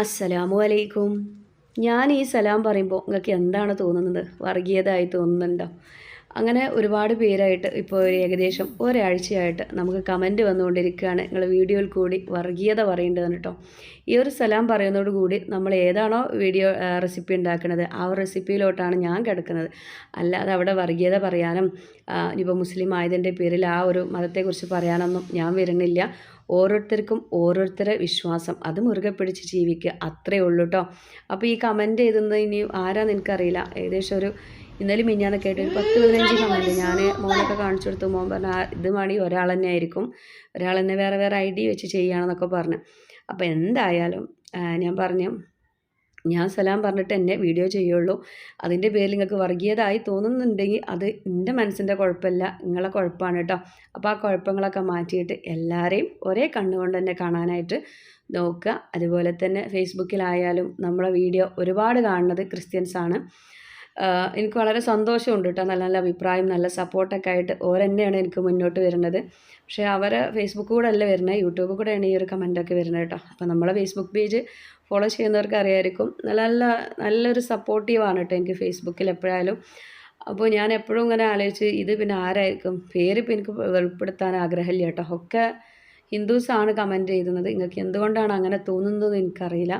അസ്സലാമു അലൈക്കും ഞാൻ ഈ സലാം പറയുമ്പോൾ നിങ്ങൾക്ക് എന്താണ് തോന്നുന്നത്? വർഗീയതായി തോന്നുന്നുണ്ടോ? അങ്ങനെ ഒരുപാട് പേരായിട്ട് ഇപ്പോൾ ഒരു ഏകദേശം ഒരാഴ്ചയായിട്ട് നമുക്ക് കമന്റ് വന്നുകൊണ്ടിരിക്കുകയാണ്. നിങ്ങൾ വീഡിയോയിൽ കൂടി വർഗീയത പറയേണ്ടതെന്ന് കേട്ടോ ഈ ഒരു സലാം പറയുന്നതോട് കൂടി നമ്മൾ ഏതാണോ വീഡിയോ റെസിപ്പി ഉണ്ടാക്കുന്നത് ആ റെസിപ്പിയിലോട്ടാണ് ഞാൻ കിടക്കുന്നത്. അല്ലാതെ അവിടെ വർഗീയത പറയാനും ഇപ്പോൾ മുസ്ലിം ആയതിന്റെ പേരിൽ ആ ഒരു മതത്തെക്കുറിച്ച് പറയാനൊന്നും ഞാൻ വരുന്നില്ല. ഓരോരുത്തർക്കും ഓരോരുത്തരെ വിശ്വാസം. അത് മുറുകെ പിടിച്ച് ജീവിക്കുക. അത്രേ ഉള്ളൂ കേട്ടോ അപ്പോൾ ഈ കമന്റ് ചെയ്തത് ഇനി ആരാന്ന് എനിക്കറിയില്ല. ഏകദേശം ഒരു ഇന്നലെ മിഞ്ഞാന്ന് കേട്ടൊരു പത്ത് പതിനഞ്ച് കമന്റ് ഞാൻ മോനൊക്കെ കാണിച്ചു കൊടുത്തു. മോൻ പറഞ്ഞു ഇത് മണി ഒരാൾ തന്നെ ആയിരിക്കും. ഒരാൾ തന്നെ വേറെ വേറെ ഐ ഡി വെച്ച് ചെയ്യുകയാണെന്നൊക്കെ പറഞ്ഞു. അപ്പോൾ എന്തായാലും ഞാൻ പറഞ്ഞു ഞാൻ സലാം പറഞ്ഞിട്ട് എന്നെ വീഡിയോ ചെയ്യുള്ളൂ. അതിന്റെ പേരിൽ നിങ്ങൾക്ക് വർഗീയതായി തോന്നുന്നുണ്ടെങ്കിൽ അത് എന്റെ മനസ്സിന്റെ കുഴപ്പമില്ല നിങ്ങളെ കുഴപ്പമാണ് കേട്ടോ. അപ്പോൾ ആ കുഴപ്പങ്ങളൊക്കെ മാറ്റിയിട്ട് എല്ലാവരെയും ഒരേ കണ്ണുകൊണ്ട് തന്നെ കാണാനായിട്ട് നോക്കുക. അതുപോലെ തന്നെ ഫേസ്ബുക്കിലായാലും നമ്മളെ വീഡിയോ ഒരുപാട് കാണുന്നത് ക്രിസ്ത്യൻസാണ്. എനിക്ക് വളരെ സന്തോഷമുണ്ട് കേട്ടോ. നല്ല നല്ല അഭിപ്രായം നല്ല സപ്പോർട്ടൊക്കെ ആയിട്ട് ഓരെന്നെയാണ് എനിക്ക് മുന്നോട്ട് വരുന്നത്. പക്ഷേ അവരെ ഫേസ്ബുക്ക് കൂടെ അല്ല വരുന്നത് യൂട്യൂബ് കൂടെയാണ് ഈ ഒരു കമന്റൊക്കെ വരുന്നത് കേട്ടോ. അപ്പോൾ നമ്മളെ ഫേസ്ബുക്ക് പേജ് ഫോളോ ചെയ്യുന്നവർക്ക് അറിയായിരിക്കും. നല്ല നല്ല നല്ലൊരു സപ്പോർട്ടീവാണ് കേട്ടോ എനിക്ക് ഫേസ്ബുക്കിൽ എപ്പോഴായാലും. അപ്പോൾ ഞാൻ എപ്പോഴും ഇങ്ങനെ ആലോചിച്ച് ഇത് പിന്നെ ആരായിരിക്കും? പേര് ഇപ്പം എനിക്ക് വെളിപ്പെടുത്താൻ ആഗ്രഹമില്ല കേട്ടോ. ഒക്കെ ഹിന്ദുസാണ് കമന്റ് ചെയ്യുന്നത്. നിങ്ങൾക്ക് എന്തുകൊണ്ടാണ് അങ്ങനെ തോന്നുന്നതെന്ന് എനിക്കറിയില്ല.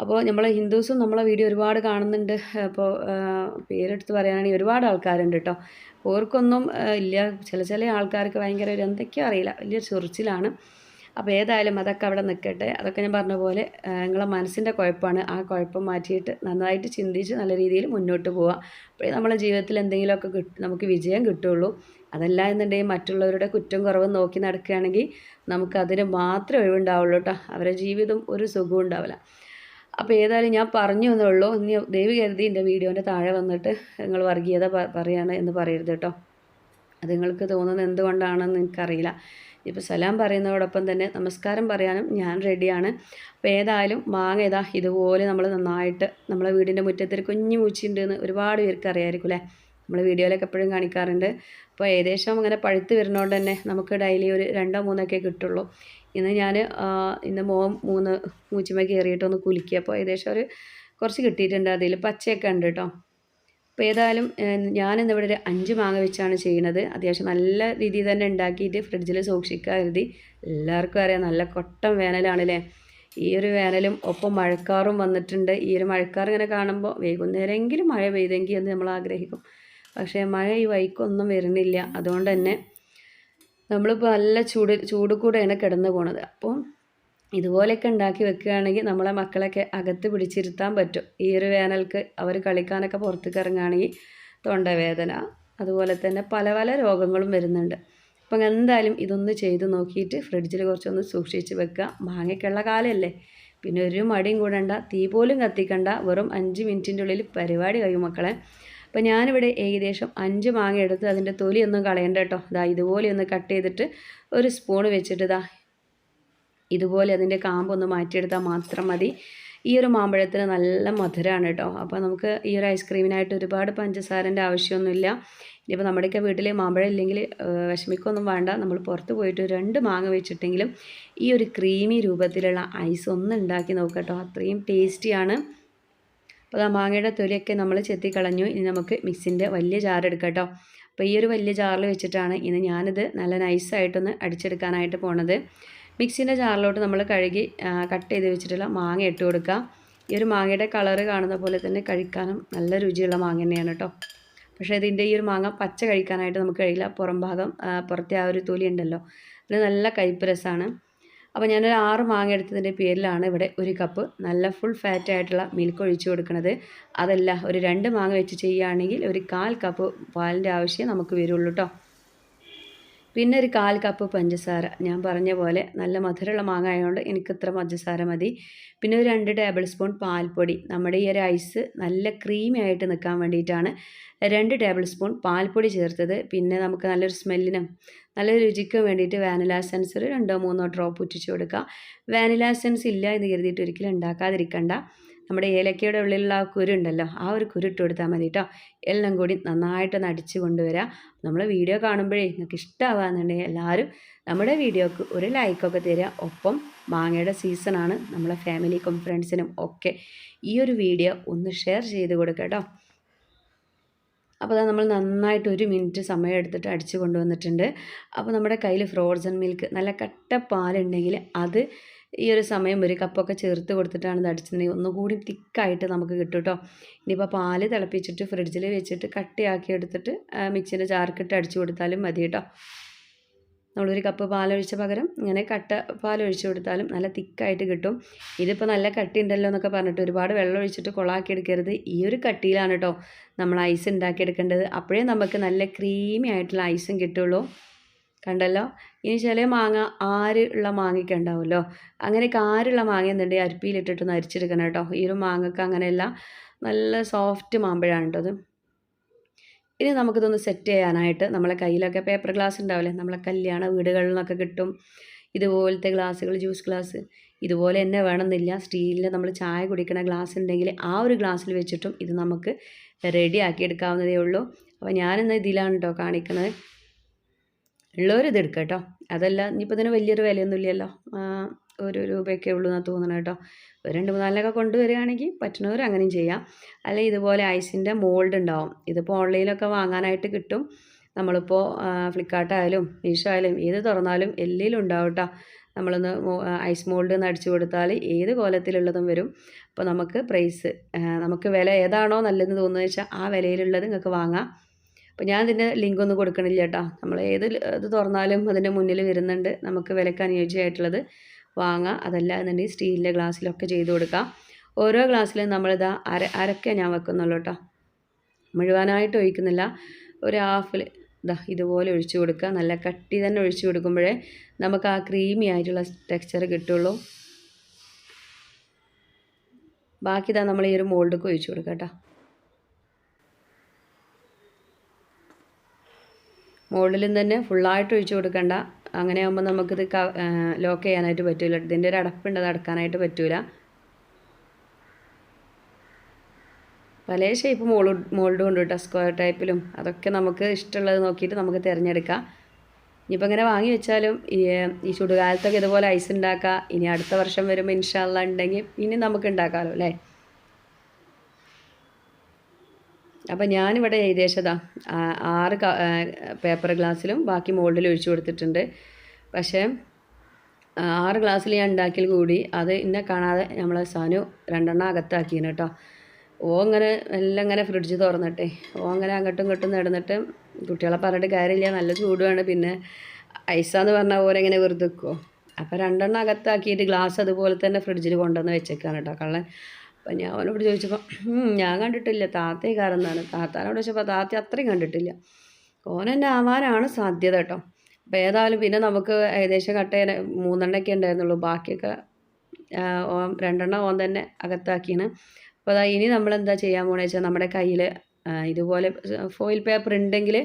അപ്പോൾ നമ്മൾ ഹിന്ദുസും നമ്മളെ വീഡിയോ ഒരുപാട് കാണുന്നുണ്ട്. അപ്പോൾ പേരെടുത്ത് പറയുകയാണെങ്കിൽ ഒരുപാട് ആൾക്കാരുണ്ട് കേട്ടോ ഓർക്കൊന്നും ഇല്ല. ചില ചില ആൾക്കാർക്ക് ഭയങ്കര ഒരു എന്തൊക്കെയോ അറിയില്ല. വലിയ ചൊറിച്ചിലാണ്. അപ്പോൾ ഏതായാലും അതൊക്കെ അവിടെ നിൽക്കട്ടെ. അതൊക്കെ ഞാൻ പറഞ്ഞ പോലെ നിങ്ങളെ മനസ്സിന്റെ കുഴപ്പമാണ്. ആ കുഴപ്പം മാറ്റിയിട്ട് നന്നായിട്ട് ചിന്തിച്ച് നല്ല രീതിയിൽ മുന്നോട്ട് പോവുക അപ്പോഴേ നമ്മളെ ജീവിതത്തിൽ എന്തെങ്കിലുമൊക്കെ കിട്ടും നമുക്ക് വിജയം കിട്ടുള്ളൂ. അതല്ല എന്നുണ്ടെങ്കിൽ മറ്റുള്ളവരുടെ കുറ്റം കുറവ് നോക്കി നടക്കുകയാണെങ്കിൽ നമുക്കതിന് മാത്രമേ ഒഴിവുണ്ടാവുള്ളൂ കേട്ടോ അവരുടെ ജീവിതം ഒരു സുഖവും ഉണ്ടാവില്ല. അപ്പോൾ ഏതായാലും ഞാൻ പറഞ്ഞു എന്നുള്ളൂ ഇനി ദേവി കരുതി എന്റെ വീഡിയോന്റെ താഴെ വന്നിട്ട് നിങ്ങൾ വർഗീയത പറയാണ് എന്ന് പറയരുത് കേട്ടോ. അത് നിങ്ങൾക്ക് തോന്നുന്നത് എന്തുകൊണ്ടാണെന്ന് എനിക്കറിയില്ല. ഇപ്പോൾ സലാം പറയുന്നതോടൊപ്പം തന്നെ നമസ്കാരം പറയാനും ഞാൻ റെഡിയാണ്. അപ്പോൾ ഏതായാലും മാങ്ങ ഏതാ ഇതുപോലെ നമ്മൾ നന്നായിട്ട് നമ്മളെ വീടിന്റെ മുറ്റത്തിൽ കുഞ്ഞു മൂച്ചിണ്ടെന്ന് ഒരുപാട് പേർക്ക് അറിയാമായിരിക്കും അല്ലേ? നമ്മൾ വീഡിയോയിലൊക്കെ എപ്പോഴും കാണിക്കാറുണ്ട്. അപ്പോൾ ഏകദേശം അങ്ങനെ പഴുത്ത് വരുന്നതുകൊണ്ട് തന്നെ നമുക്ക് ഡെയിലി ഒരു രണ്ടോ മൂന്നൊക്കെ കിട്ടുള്ളൂ. ഇന്ന് ഞാൻ ഇന്ന് മോൻ മൂന്ന് മൂച്ചിമ കയറിയിട്ടൊന്ന് കുലുക്കിയപ്പോൾ ഏകദേശം ഒരു കുറച്ച് കിട്ടിയിട്ടുണ്ട് അതിൽ. പച്ചയൊക്കെ ഉണ്ട് കേട്ടോ. അപ്പോൾ ഏതായാലും ഞാനിന്നിവിടെ ഒരു അഞ്ച് മാങ്ങ വെച്ചാണ് ചെയ്യുന്നത് അത്യാവശ്യം നല്ല രീതിയിൽ തന്നെ ഉണ്ടാക്കിയിട്ട് ഫ്രിഡ്ജിൽ സൂക്ഷിക്കുക കരുതി. എല്ലാവർക്കും അറിയാം നല്ല കൊട്ടം വേനലാണല്ലേ. ഈ ഒരു വേനലും ഒപ്പം മഴക്കാറും വന്നിട്ടുണ്ട്. ഈ ഒരു മഴക്കാർ ഇങ്ങനെ കാണുമ്പോൾ വൈകുന്നേരമെങ്കിലും മഴ പെയ്തെങ്കിൽ എന്ന് നമ്മൾ ആഗ്രഹിക്കും. പക്ഷേ മഴ ഈ വൈക്കൊന്നും വരുന്നില്ല. അതുകൊണ്ട് തന്നെ നമ്മളിപ്പോൾ നല്ല ചൂട് ചൂട് കൂടെയാണ് കിടന്നു പോണത്. അപ്പോൾ ഇതുപോലെയൊക്കെ ഉണ്ടാക്കി വെക്കുകയാണെങ്കിൽ നമ്മളെ മക്കളൊക്കെ അകത്ത് പിടിച്ചിരുത്താൻ പറ്റും. ഈ ഒരു വേനൽക്ക് അവർ കളിക്കാനൊക്കെ പുറത്തേക്ക് ഇറങ്ങുകയാണെങ്കിൽ തൊണ്ടവേദന അതുപോലെ തന്നെ പല പല രോഗങ്ങളും വരുന്നുണ്ട്. അപ്പം എന്തായാലും ഇതൊന്ന് ചെയ്ത് നോക്കിയിട്ട് ഫ്രിഡ്ജിൽ കുറച്ചൊന്ന് സൂക്ഷിച്ച് വെക്കുക. മാങ്ങയ്ക്കുള്ള കാലമല്ലേ പിന്നെ ഒരു മടിയും കൂടണ്ട. തീ പോലും കത്തിക്കണ്ട. വെറും അഞ്ച് മിനിറ്റിന്റെ ഉള്ളിൽ പരിപാടി കഴിയും മക്കളെ. അപ്പോൾ ഞാനിവിടെ ഏകദേശം അഞ്ച് മാങ്ങ എടുത്ത് അതിന്റെ തൊലിയൊന്നും കളയണ്ട കേട്ടോ. ഇതാ ഇതുപോലെ ഒന്ന് കട്ട് ചെയ്തിട്ട് ഒരു സ്പൂൺ വെച്ചിട്ട് ഇതാ ഇതുപോലെ അതിന്റെ കാമ്പൊന്ന് മാറ്റിയെടുത്താൽ മാത്രം മതി. ഈ ഒരു മാമ്പഴത്തിന് നല്ല മധുരമാണ് കേട്ടോ. അപ്പോൾ നമുക്ക് ഈ ഒരു ഐസ്ക്രീമിനായിട്ട് ഒരുപാട് പഞ്ചസാരന്റെ ആവശ്യമൊന്നുമില്ല. ഇനിയിപ്പോൾ നമ്മുടെയൊക്കെ വീട്ടിൽ മാമ്പഴം ഇല്ലെങ്കിൽ വിഷമിക്കൊന്നും വേണ്ട. നമ്മൾ പുറത്ത് പോയിട്ട് രണ്ട് മാങ്ങ വെച്ചിട്ടെങ്കിലും ഈ ഒരു ക്രീമി രൂപത്തിലുള്ള ഐസ് ഒന്ന് ഉണ്ടാക്കി കേട്ടോ. അത്രയും ടേസ്റ്റിയാണ് അപ്പോൾ ആ മാങ്ങയുടെ തൊലിയൊക്കെ നമ്മൾ ചെത്തി കളഞ്ഞു ഇനി നമുക്ക് മിക്സിന്റെ വലിയ ജാർ എടുക്കാം കേട്ടോ. അപ്പോൾ ഈ ഒരു വലിയ ജാറിൽ വെച്ചിട്ടാണ് ഇന്ന് ഞാനിത് നല്ല നൈസായിട്ടൊന്ന് അടിച്ചെടുക്കാനായിട്ട് പോണത്. മിക്സിന്റെ ജാറിലോട്ട് നമ്മൾ കഴുകി കട്ട് ചെയ്ത് വെച്ചിട്ടുള്ള മാങ്ങ ഇട്ട് കൊടുക്കുക. ഈ ഒരു മാങ്ങയുടെ കളറ് കാണുന്ന പോലെ തന്നെ കഴിക്കാനും നല്ല രുചിയുള്ള മാങ്ങ തന്നെയാണ് കേട്ടോ. പക്ഷേ ഇതിന്റെ ഈ ഒരു മാങ്ങ പച്ച കഴിക്കാനായിട്ട് നമുക്ക് കഴിയില്ല. പുറം ഭാഗം പുറത്തെ ആ ഒരു തൊലി ഉണ്ടല്ലോ. അത് നല്ല കയ്പ്പ് രസമാണ്. അപ്പോൾ ഞാനൊരു ആറ് മാങ്ങ എടുത്തതിന്റെ പേരിലാണ് ഇവിടെ ഒരു കപ്പ് നല്ല ഫുൾ ഫാറ്റ് ആയിട്ടുള്ള മിൽക്ക് ഒഴിച്ചു കൊടുക്കുന്നത് അതല്ല ഒരു രണ്ട് മാങ്ങ വെച്ച് ചെയ്യുകയാണെങ്കിൽ ഒരു കാൽ കപ്പ് പാലിന്റെ ആവശ്യം നമുക്ക് വരുള്ളൂ കേട്ടോ പിന്നെ ഒരു കാൽ കപ്പ് പഞ്ചസാര. ഞാൻ പറഞ്ഞ പോലെ നല്ല മധുരമുള്ള മാങ്ങ ആയതുകൊണ്ട് എനിക്ക് ഇത്ര പഞ്ചസാര മതി. പിന്നെ ഒരു രണ്ട് ടേബിൾ സ്പൂൺ പാൽപ്പൊടി. നമ്മുടെ ഈ ഒരു ഐസ് നല്ല ക്രീമി ആയിട്ട് നിൽക്കാൻ വേണ്ടിയിട്ടാണ് രണ്ട് ടേബിൾ സ്പൂൺ പാൽപ്പൊടി ചേർത്തത്. പിന്നെ നമുക്ക് നല്ലൊരു സ്മെല്ലിനും നല്ല രുചിക്കും വേണ്ടിയിട്ട് വാനില എസൻസ് ഒരു രണ്ടോ മൂന്നോ ഡ്രോപ്പ് ഉറ്റിച്ച് കൊടുക്കുക വാനില എസൻസ് ഇല്ല എന്ന് കരുതിയിട്ട് ഒരിക്കലും ഉണ്ടാക്കാതിരിക്കണ്ട. നമ്മുടെ ഏലക്കയുടെ ഉള്ളിലുള്ള ആ കുരു ഉണ്ടല്ലോ ആ ഒരു കുരു ഇട്ട് കൊടുത്താൽ മതി കേട്ടോ എല്ലാം കൂടി നന്നായിട്ട് നടിച്ച് കൊണ്ടുവരാം. നമ്മൾ വീഡിയോ കാണുമ്പോഴേ നിങ്ങൾക്ക് ഇഷ്ടമാവാന്നുണ്ടെങ്കിൽ എല്ലാവരും നമ്മുടെ വീഡിയോക്ക് ഒരു ലൈക്കൊക്കെ തരിക ഒപ്പം മാങ്ങയുടെ സീസണാണ്. നമ്മളെ ഫാമിലിക്കും ഫ്രണ്ട്സിനും ഒക്കെ ഈ ഒരു വീഡിയോ ഒന്ന് ഷെയർ ചെയ്ത് കൊടുക്കുക കേട്ടോ അപ്പോൾ നമ്മൾ നന്നായിട്ട് ഒരു മിനിറ്റ് സമയം എടുത്തിട്ട് അടിച്ച് കൊണ്ടുവന്നിട്ടുണ്ട്. അപ്പോൾ നമ്മുടെ കയ്യിൽ ഫ്രോസൺ മിൽക്ക് നല്ല കട്ട പാലുണ്ടെങ്കിൽ അത് ഈ ഒരു സമയം ഒരു കപ്പൊക്കെ ചേർത്ത് കൊടുത്തിട്ടാണ് ഇത് അടിച്ചിട്ടുണ്ടെങ്കിൽ ഒന്നുകൂടി തിക്കായിട്ട് നമുക്ക് കിട്ടും കേട്ടോ ഇനിയിപ്പോൾ പാൽ തിളപ്പിച്ചിട്ട് ഫ്രിഡ്ജിൽ വെച്ചിട്ട് കട്ടിയാക്കി എടുത്തിട്ട് മിക്സിന്റെ ചാർക്കിട്ട് അടിച്ചു കൊടുത്താലും മതി കേട്ടോ നമ്മളൊരു കപ്പ് പാലൊഴിച്ച പകരം ഇങ്ങനെ കട്ട പാലൊഴിച്ച് കൊടുത്താലും നല്ല തിക്കായിട്ട് കിട്ടും. ഇതിപ്പോൾ നല്ല കട്ടി ഉണ്ടല്ലോ എന്നൊക്കെ പറഞ്ഞിട്ട് ഒരുപാട് വെള്ളം ഒഴിച്ചിട്ട് കൊളാക്കി എടുക്കരുത്. ഈ ഒരു കട്ടിയിലാണ് കേട്ടോ നമ്മൾ ഐസ് ഉണ്ടാക്കിയെടുക്കേണ്ടത്. അപ്പോഴേ നമുക്ക് നല്ല ക്രീമി ആയിട്ടുള്ള ഐസും കിട്ടുള്ളൂ. കണ്ടല്ലോ? ഇനി ചില മാങ്ങ ആരുള്ള മാങ്ങയ്ക്ക് ഉണ്ടാവുമല്ലോ? അങ്ങനെയൊക്കെ ആരുള്ള മാങ്ങ എന്നുണ്ടെങ്കിൽ അരിപ്പിയിലിട്ടിട്ടൊന്ന് അരിച്ചെടുക്കണം കേട്ടോ. ഈ ഒരു മാങ്ങക്ക് അങ്ങനെയല്ല നല്ല സോഫ്റ്റ് മാമ്പഴമാണ് അത്. ഇനി നമുക്കിതൊന്ന് സെറ്റ് ചെയ്യാനായിട്ട് നമ്മളെ കയ്യിലൊക്കെ പേപ്പർ ഗ്ലാസ് ഉണ്ടാവില്ലേ? നമ്മളെ കല്യാണ വീടുകളിൽ നിന്നൊക്കെ കിട്ടും. ഇതുപോലത്തെ ഗ്ലാസ്സുകൾ ജ്യൂസ് ഗ്ലാസ് ഇതുപോലെ തന്നെ വേണമെന്നില്ല. സ്റ്റീലിന്റെ നമ്മൾ ചായ കുടിക്കുന്ന ഗ്ലാസ് ഉണ്ടെങ്കിൽ ആ ഒരു ഗ്ലാസ്സിൽ വെച്ചിട്ടും ഇത് നമുക്ക് റെഡി ആക്കി എടുക്കാവുന്നതേ ഉള്ളൂ. അപ്പോൾ ഞാനിന്ന് ഇതിലാണ് കേട്ടോ കാണിക്കുന്നത് ഉള്ളവരിത് എടുക്കുക കേട്ടോ അതല്ല ഇനിയിപ്പോൾ ഇതിന് വലിയൊരു വിലയൊന്നും ഇല്ലല്ലോ ഒരു രൂപയൊക്കെ ഉള്ളൂ എന്നാണ് തോന്നുന്നത് കേട്ടോ ഒരു രണ്ട് മൂന്നാലിനൊക്കെ കൊണ്ടുവരികയാണെങ്കിൽ പറ്റുന്നവർ അങ്ങനെയും ചെയ്യാം. അല്ലെങ്കിൽ ഇതുപോലെ ഐസിന്റെ മോൾഡ് ഉണ്ടാവും. ഇതിപ്പോൾ ഓൺലൈനിലൊക്കെ വാങ്ങാനായിട്ട് കിട്ടും. നമ്മളിപ്പോൾ ഫ്ലിപ്കാർട്ടായാലും മീഷോ ആയാലും ഏത് തുറന്നാലും എല്ലാം ഉണ്ടാവും കേട്ടോ നമ്മളൊന്ന് ഐസ് മോൾഡ് എന്ന് അടിച്ചു കൊടുത്താൽ ഏത് കോലത്തിലുള്ളതും വരും. അപ്പോൾ നമുക്ക് പ്രൈസ് നമുക്ക് വില ഏതാണോ നല്ലതെന്ന് തോന്നുന്നത് വെച്ചാൽ ആ വിലയിലുള്ളത് നിങ്ങൾക്ക് വാങ്ങാം. അപ്പോൾ ഞാൻ ഇതിന്റെ ലിങ്ക് ഒന്നും കൊടുക്കണില്ല കേട്ടോ നമ്മൾ ഏത് ഇത് തുറന്നാലും അതിന്റെ മുന്നിൽ വരുന്നുണ്ട് നമുക്ക് വിലക്ക് അനുയോജ്യമായിട്ടുള്ളത്. വാങ്ങാം. അതല്ല എന്നുണ്ടെങ്കിൽ സ്റ്റീലിന്റെ ഗ്ലാസ്സിലൊക്കെ ചെയ്ത് കൊടുക്കാം. ഓരോ ഗ്ലാസ്സിലും നമ്മളിതാ അര അരക്കേ ഞാൻ വെക്കുന്നുള്ളൂ കേട്ടോ മുഴുവനായിട്ട് ഒഴിക്കുന്നില്ല. ഒരു ഹാഫിൽ ഇതാ ഇതുപോലെ ഒഴിച്ചു കൊടുക്കുക. നല്ല കട്ടി തന്നെ ഒഴിച്ചു കൊടുക്കുമ്പോഴേ നമുക്ക് ആ ക്രീമി ആയിട്ടുള്ള ടെക്സ്ചർ കിട്ടുള്ളൂ. ബാക്കി ഇതാ നമ്മൾ ഈ ഒരു മോൾഡൊക്കെ ഒഴിച്ചു കൊടുക്കാം കേട്ടോ മോൾഡിലും തന്നെ ഫുള്ളായിട്ട് ഒഴിച്ചു കൊടുക്കണ്ട. അങ്ങനെ ആകുമ്പോൾ നമുക്കിത് ലോക്ക് ചെയ്യാനായിട്ട് പറ്റില്ല ഇതിന്റെ ഒരു അടപ്പുണ്ട് അത് അടക്കാനായിട്ട് പറ്റില്ല പല ഷേപ്പ് മോൾഡ് മോൾഡ് കൊണ്ട് കേട്ടോ സ്ക്വയർ ടൈപ്പിലും അതൊക്കെ നമുക്ക് ഇഷ്ടമുള്ളത് നോക്കിയിട്ട് നമുക്ക് തിരഞ്ഞെടുക്കാം. ഇനിയിപ്പോൾ അങ്ങനെ വാങ്ങി വെച്ചാലും ഈ ഈ ചുടുകാലത്തൊക്കെ ഇതുപോലെ ഐസ് ഉണ്ടാക്കാം. ഇനി അടുത്ത വർഷം വരുമ്പോൾ ഇൻഷാല്ല ഉണ്ടെങ്കിൽ ഇനി നമുക്ക് ഉണ്ടാക്കാമല്ലോ അല്ലേ? അപ്പോൾ ഞാനിവിടെ ഏകദേശം ആറ് പേപ്പർ ഗ്ലാസ്സിലും ബാക്കി മോൾഡിൽ ഒഴിച്ചു കൊടുത്തിട്ടുണ്ട്. പക്ഷേ ആറ് ഗ്ലാസ്സിൽ ഞാൻ ഉണ്ടാക്കിയാൽ കൂടി അത് എന്നെ കാണാതെ നമ്മൾ സാനു രണ്ടെണ്ണം അകത്താക്കിയാണ് കേട്ടോ. ഓ അങ്ങനെ എല്ലാം ഇങ്ങനെ ഫ്രിഡ്ജ് തുറന്നിട്ടെ ഓ അങ്ങനെ അങ്ങോട്ടും ഇങ്ങോട്ടും നടന്നിട്ട് കുട്ടികളെ പറഞ്ഞിട്ട് കാര്യമില്ല നല്ല ചൂടുമാണ് പിന്നെ ഐസാന്ന് പറഞ്ഞാൽ ഓരോ ഇങ്ങനെ വെറുതെ വെക്കുമോ അപ്പോൾ രണ്ടെണ്ണം അകത്താക്കിയിട്ട് ഗ്ലാസ് അതുപോലെ തന്നെ ഫ്രിഡ്ജിൽ കൊണ്ടുവന്ന് വെച്ചേക്കാണ് കേട്ടോ കള്ളൻ. അപ്പം ഞാൻ അവനോട് ചോദിച്ചപ്പോൾ ഞാൻ കണ്ടിട്ടില്ല. താത്തയെ കാരെന്നാണ് താത്താനോട് ചോദിച്ചപ്പോൾ താത്ത അത്രയും കണ്ടിട്ടില്ല. ഓനെന്നെ ആവാനാണ് സാധ്യത കേട്ടോ അപ്പോൾ ഏതായാലും പിന്നെ നമുക്ക് ഏകദേശം കട്ടേനെ മൂന്നെണ്ണയൊക്കെ ഉണ്ടായിരുന്നുള്ളൂ. ബാക്കിയൊക്കെ ഓൻ രണ്ടെണ്ണം ഓൻ തന്നെ അകത്താക്കിയാണ്. അപ്പോൾ അതാ ഇനി നമ്മൾ എന്താ ചെയ്യാൻ പോകണമെന്ന് വെച്ചാൽ നമ്മുടെ കയ്യിൽ ഇതുപോലെ ഫോയിൽ പേപ്പർ ഉണ്ടെങ്കിൽ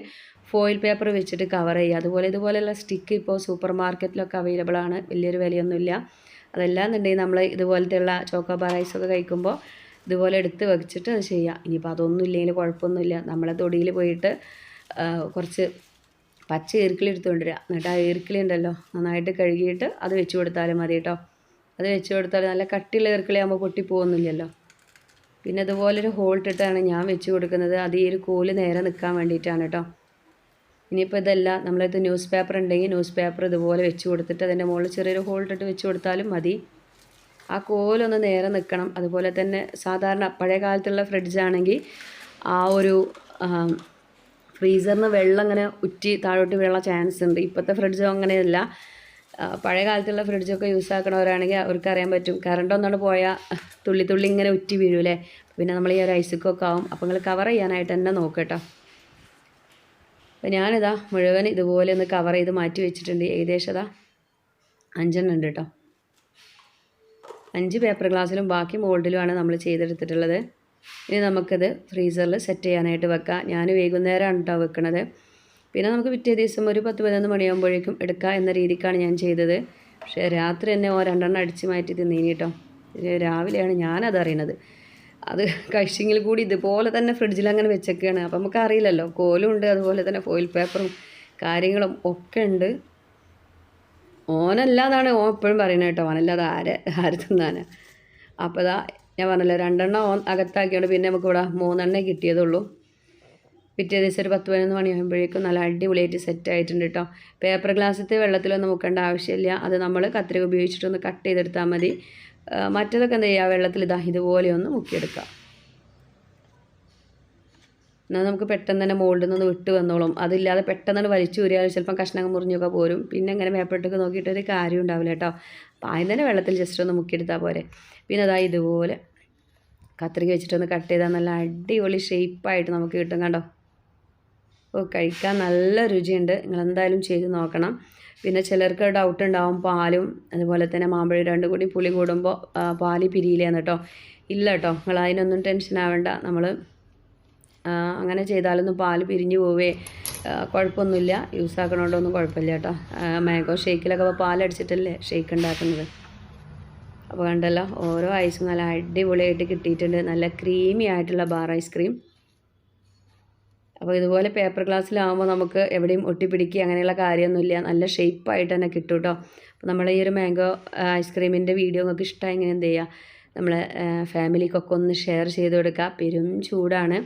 ഫോയിൽ പേപ്പർ വെച്ചിട്ട് കവർ ചെയ്യുക. അതുപോലെ ഇതുപോലെയുള്ള സ്റ്റിക്ക് ഇപ്പോൾ സൂപ്പർ മാർക്കറ്റിലൊക്കെ അവൈലബിൾ ആണ്. വലിയൊരു വിലയൊന്നുമില്ല. അതല്ലാന്നുണ്ടെങ്കിൽ നമ്മൾ ഇതുപോലത്തെയുള്ള ചോക്കോബാർ ഐസൊക്കെ കഴിക്കുമ്പോൾ ഇതുപോലെ എടുത്ത് വെച്ചിട്ട് അത് ചെയ്യാം ഇനിയിപ്പോൾ അതൊന്നും ഇല്ലെങ്കിൽ കുഴപ്പമൊന്നുമില്ല. നമ്മളെ തൊടിയിൽ പോയിട്ട് കുറച്ച് പച്ച ഈർക്കിളി എടുത്തുകൊണ്ട് വരിക. എന്നിട്ട് ആ ഈർക്കിളി ഉണ്ടല്ലോ നന്നായിട്ട് കഴുകിയിട്ട് അത് വെച്ച് കൊടുത്താലും മതി കേട്ടോ. അത് വെച്ച് കൊടുത്താൽ നല്ല കട്ടിയുള്ള ഈർക്കിളി ആകുമ്പോൾ പൊട്ടിപ്പോകുന്നില്ലല്ലോ പിന്നെ അതുപോലൊരു ഹോൾട്ടിട്ടാണ് ഞാൻ വെച്ച് കൊടുക്കുന്നത്. അത് ഈ ഒരു കോൽ നേരെ നിൽക്കാൻ വേണ്ടിയിട്ടാണ് കേട്ടോ. ഇനിയിപ്പോൾ ഇതല്ല നമ്മളിത് ന്യൂസ് പേപ്പർ ഉണ്ടെങ്കിൽ ന്യൂസ് പേപ്പർ ഇതുപോലെ വെച്ച് കൊടുത്തിട്ട് അതിന്റെ മുകളിൽ ചെറിയൊരു ഹോൾട്ടിട്ട് വെച്ച് കൊടുത്താലും മതി. ആ കോലൊന്ന് നേരെ നിൽക്കണം. അതുപോലെ തന്നെ സാധാരണ പഴയ കാലത്തുള്ള ഫ്രിഡ്ജാണെങ്കിൽ ആ ഒരു ഫ്രീസറിന് വെള്ളം ഇങ്ങനെ ഉറ്റി താഴോട്ട് വീഴാൻ ചാൻസ് ഉണ്ട്. ഇപ്പോഴത്തെ ഫ്രിഡ്ജ് അങ്ങനെയല്ല. പഴയ കാലത്തുള്ള ഫ്രിഡ്ജൊക്കെ യൂസ് ആക്കണവരാണെങ്കിൽ അവർക്ക് അറിയാൻ പറ്റും. കറണ്ട് ഒന്നാണ് പോയാൽ തുള്ളി തുള്ളി ഇങ്ങനെ ഉറ്റി വീഴൂലേ പിന്നെ നമ്മൾ ഈ ഒരു ഐസിക്കൊക്കെ ആവും. അപ്പോൾ നിങ്ങൾ കവർ ചെയ്യാനായിട്ട് തന്നെ നോക്കട്ടോ അപ്പോൾ ഞാനിതാ മുഴുവൻ ഇതുപോലെ ഒന്ന് കവർ ചെയ്ത് മാറ്റി വെച്ചിട്ടുണ്ട്. ഏകദേശം അതാ അഞ്ചെണ്ണം ഉണ്ട് കേട്ടോ അഞ്ച് പേപ്പർ ഗ്ലാസ്സിലും ബാക്കി മോൾഡിലുമാണ് നമ്മൾ ചെയ്തെടുത്തിട്ടുള്ളത്. ഇനി നമുക്കത് ഫ്രീസറിൽ സെറ്റ് ചെയ്യാനായിട്ട് വെക്കാം. ഞാൻ വൈകുന്നേരമാണ് കേട്ടോ വെക്കണത്. പിന്നെ നമുക്ക് പിറ്റേ ദിവസം ഒരു പത്ത് പതിനൊന്ന് മണിയാകുമ്പോഴേക്കും എടുക്കാം എന്ന രീതിക്കാണ് ഞാൻ ചെയ്തത്. പക്ഷേ രാത്രി തന്നെ ഓ രണ്ടെണ്ണം അടിച്ച് മാറ്റി തിന്നീനി കേട്ടോ ഇത് രാവിലെയാണ് ഞാനത് അറിയണത്. അത് കഴിച്ചെങ്കിൽ കൂടി ഇതുപോലെ തന്നെ ഫ്രിഡ്ജിൽ അങ്ങനെ വെച്ചൊക്കെയാണ് അപ്പം നമുക്ക് അറിയില്ലല്ലോ കോലുണ്ട് അതുപോലെ തന്നെ ഫോയിൽ പേപ്പറും കാര്യങ്ങളും ഒക്കെ ഉണ്ട്. ഓനല്ലാതാണ് ഓൻ എപ്പോഴും പറയുന്നത് കേട്ടോ. ഓനല്ലാതെ ആരെ ആര് തിന്നാനാ? അപ്പോൾ ഇതാ ഞാൻ പറഞ്ഞല്ലോ രണ്ടെണ്ണം ഓൻ അകത്താക്കിയോണ്ട് പിന്നെ നമുക്ക് ഇവിടെ മൂന്നെണ്ണേ കിട്ടിയതുള്ളൂ. പിറ്റേ ദിവസം ഒരു പത്ത് പതിനൊന്ന് മണിയാകുമ്പോഴേക്കും നല്ല അടിപൊളിയായിട്ട് സെറ്റ് ആയിട്ടുണ്ട് കേട്ടോ പേപ്പർ ഗ്ലാസ്സിലത്തെ വെള്ളത്തിലൊന്നും മുക്കേണ്ട ആവശ്യമില്ല. അത് നമ്മൾ കത്രിക ഉപയോഗിച്ചിട്ടൊന്ന് കട്ട് ചെയ്തെടുത്താൽ മതി. മറ്റേതൊക്കെ എന്താ ചെയ്യുക? വെള്ളത്തിൽ ഇതാ ഇതുപോലെ ഒന്ന് മുക്കിയെടുക്കാം എന്നാൽ നമുക്ക് പെട്ടെന്ന് തന്നെ മോൾഡിൽ നിന്ന് വിട്ട് വന്നോളും. അതില്ലാതെ പെട്ടെന്ന് വലിച്ചു ഊരിയാൽ ചിലപ്പം കഷ്ണങ്ങൾ മുറിഞ്ഞൊക്കെ പോരും. പിന്നെ അങ്ങനെ പേപ്പറിട്ടൊക്കെ നോക്കിയിട്ട് ഒരു കാര്യം ഉണ്ടാവില്ല കേട്ടോ. അപ്പം ആദ്യം തന്നെ വെള്ളത്തിൽ ജസ്റ്റ് ഒന്ന് മുക്കിയെടുത്താൽ പോരെ. പിന്നെ അതാ ഇതുപോലെ കത്രിക വെച്ചിട്ടൊന്ന് കട്ട് ചെയ്താൽ നല്ല അടിപൊളി ഷേപ്പായിട്ട് നമുക്ക് കിട്ടും കണ്ടോ? ഓ കഴിക്കാൻ നല്ല രുചിയുണ്ട്. നിങ്ങൾ എന്തായാലും ചെയ്ത് നോക്കണം. പിന്നെ ചിലർക്ക് ഡൗട്ട് ഉണ്ടാവും പാലും അതുപോലെ തന്നെ മാമ്പഴം രണ്ടും കൂടി പുളി കൂടുമ്പോൾ പാൽ പിരിയില്ലെന്ന് കേട്ടോ. ഇല്ല കേട്ടോ നിങ്ങൾ അതിനൊന്നും ടെൻഷൻ ആവേണ്ട. നമ്മൾ അങ്ങനെ ചെയ്താലൊന്നും പാൽ പിരിഞ്ഞു പോവേ. കുഴപ്പമൊന്നുമില്ല. യൂസ് ആക്കണോണ്ടൊന്നും കുഴപ്പമില്ല കേട്ടോ. മാംഗോ ഷേക്കിലൊക്കെ പാലടിച്ചിട്ടല്ലേ ഷേക്ക് ഉണ്ടാക്കുന്നത്. അപ്പോൾ കണ്ടല്ലോ ഓരോ ഐസും നല്ല അടിപൊളിയായിട്ട് കിട്ടിയിട്ടുണ്ട്. നല്ല ക്രീമി ആയിട്ടുള്ള ബാർ ഐസ്ക്രീം അപ്പോൾ ഇതുപോലെ പേപ്പർ ഗ്ലാസ്സിലാകുമ്പോൾ നമുക്ക് എവിടെയും ഒട്ടിപ്പിടിക്കുക അങ്ങനെയുള്ള കാര്യമൊന്നുമില്ല. നല്ല ഷേപ്പായിട്ട് തന്നെ കിട്ടും കേട്ടോ അപ്പോൾ നമ്മൾ ഈ ഒരു മാംഗോ ഐസ്ക്രീമിന്റെ വീഡിയോ നിങ്ങൾക്ക് ഇഷ്ടമായി ഇങ്ങനെ എന്ത് ചെയ്യുക നമ്മളെ ഫാമിലിക്കൊക്കെ ഒന്ന് ഷെയർ ചെയ്ത് കൊടുക്കുക പെരും ചൂടാണ്.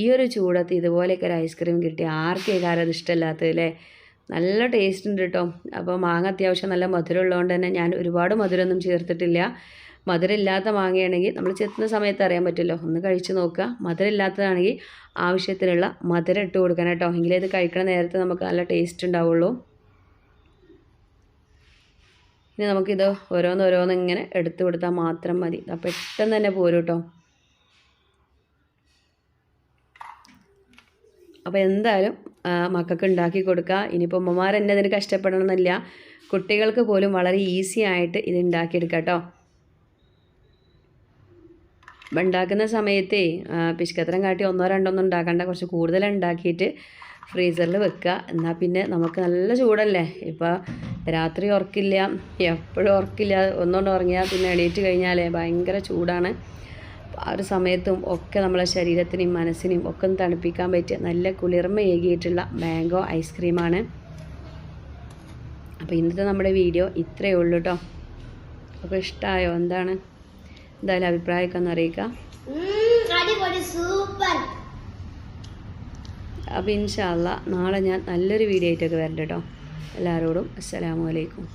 ഈ ഒരു ചൂടത്ത് ഇതുപോലെയൊക്കെ ഒരു ഐസ്ക്രീം കിട്ടി ആർക്കേക്കാരും അത് ഇഷ്ടമല്ലാത്തത് അല്ലേ? നല്ല ടേസ്റ്റ് ഉണ്ട് കേട്ടോ അപ്പോൾ മാങ്ങ അത്യാവശ്യം നല്ല മധുരം ഉള്ളതുകൊണ്ട് തന്നെ ഞാൻ ഒരുപാട് മധുരമൊന്നും ചേർത്തിട്ടില്ല. മധുരം ഇല്ലാത്ത മാങ്ങയാണെങ്കിൽ നമ്മൾ ചെത്തുന്ന സമയത്ത് അറിയാൻ പറ്റുമല്ലോ. ഒന്ന് കഴിച്ച് നോക്കുക. മധുരം ഇല്ലാത്തതാണെങ്കിൽ ആവശ്യത്തിനുള്ള മധുരം ഇട്ട് കൊടുക്കണം കേട്ടോ. എങ്കിലേ ഇത് കഴിക്കണ നേരത്തെ നമുക്ക് നല്ല ടേസ്റ്റ് ഉണ്ടാവുള്ളൂ. ഇനി നമുക്കിത് ഓരോന്നോരോന്ന് ഓരോന്ന് ഇങ്ങനെ എടുത്തു കൊടുത്താൽ മാത്രം മതി. പെട്ടെന്ന് തന്നെ പോരും കേട്ടോ. അപ്പോൾ എന്തായാലും മക്കൾക്ക് ഉണ്ടാക്കി കൊടുക്കുക. ഇനിയിപ്പോൾ ഉമ്മമാർ എന്നെ ഇതിന് കഷ്ടപ്പെടണമെന്നില്ല. കുട്ടികൾക്ക് പോലും വളരെ ഈസി ആയിട്ട് ഇത് ഉണ്ടാക്കിയെടുക്കാം കേട്ടോ. അപ്പം ഉണ്ടാക്കുന്ന സമയത്തേ പിഷ്കത്രം കാട്ടി ഒന്നോ രണ്ടോ ഒന്നും ഉണ്ടാക്കണ്ട. കുറച്ച് കൂടുതൽ ഉണ്ടാക്കിയിട്ട് ഫ്രീസറിൽ വെക്കുക. എന്നാൽ പിന്നെ നമുക്ക് നല്ല ചൂടല്ലേ? ഇപ്പോൾ രാത്രി ഉറക്കില്ല എപ്പോഴും ഉറക്കില്ല. ഒന്നുകൊണ്ട് ഉറങ്ങിയാൽ പിന്നെ എണീറ്റ് കഴിഞ്ഞാൽ ഭയങ്കര ചൂടാണ്. ആ ഒരു സമയത്തും ഒക്കെ നമ്മളെ ശരീരത്തിനെയും മനസ്സിനെയും ഒക്കെ ഒന്ന് തണുപ്പിക്കാൻ പറ്റിയ നല്ല കുളിർമയേകിയിട്ടുള്ള മാംഗോ ഐസ്ക്രീമാണ് അപ്പോൾ ഇന്നത്തെ നമ്മുടെ വീഡിയോ ഇത്രയേ ഉള്ളൂ കേട്ടോ അപ്പോൾ ഇഷ്ടമായോ എന്താണ്? എന്തായാലും അഭിപ്രായമൊക്കെ ഒന്ന് അറിയിക്കാം. അപ്പം ഇൻഷാല്ല നാളെ ഞാൻ നല്ലൊരു വീഡിയോ ആയിട്ടൊക്കെ വരണ്ട കേട്ടോ എല്ലാവരോടും അസ്സലാമു അലൈക്കും.